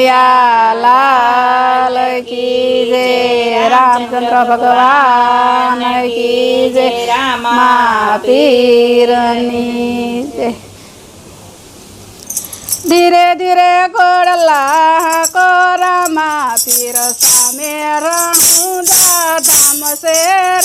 કનૈયા લાલ કી જય રામચંદ્ર ભગવાન કી જય રામા પીરની જય ધીરે ધીરે ગોળલા કો રામા પીર સામે રણુદા ધામ શેર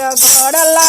గోడల్లా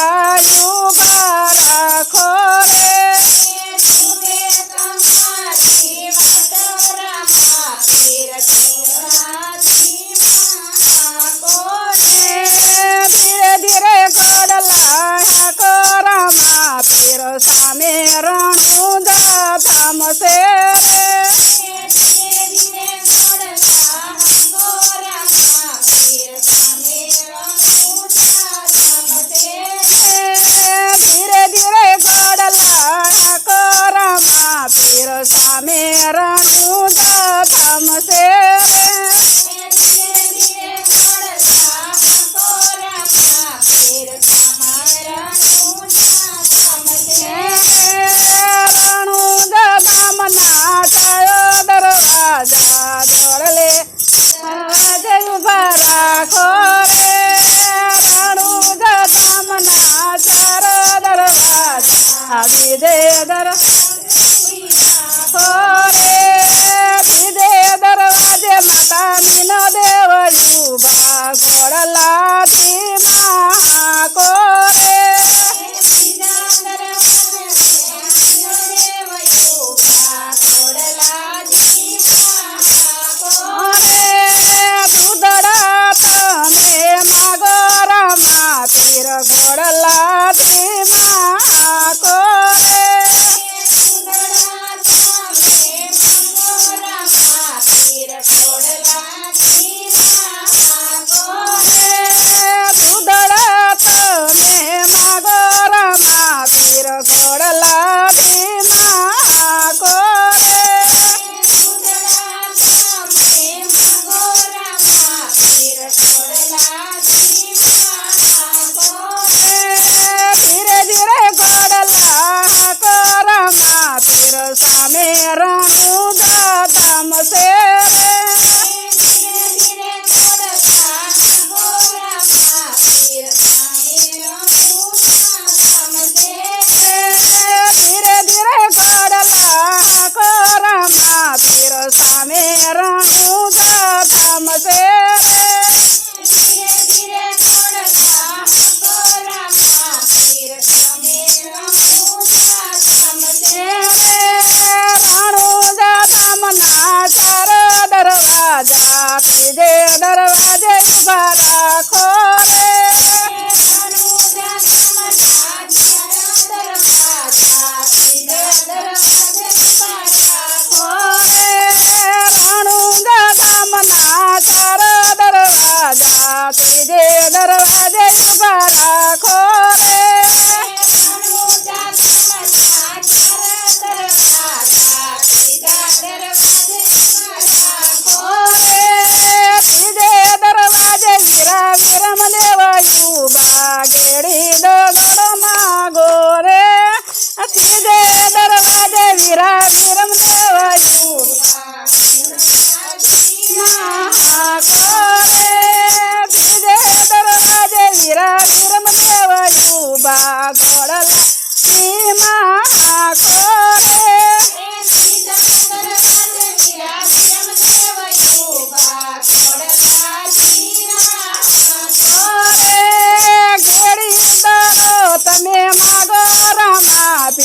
ನರವಾದ ಯುಗಾರ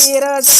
ಗಿರದ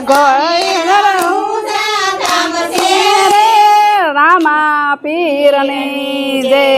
ગોળ રામા પીરની જય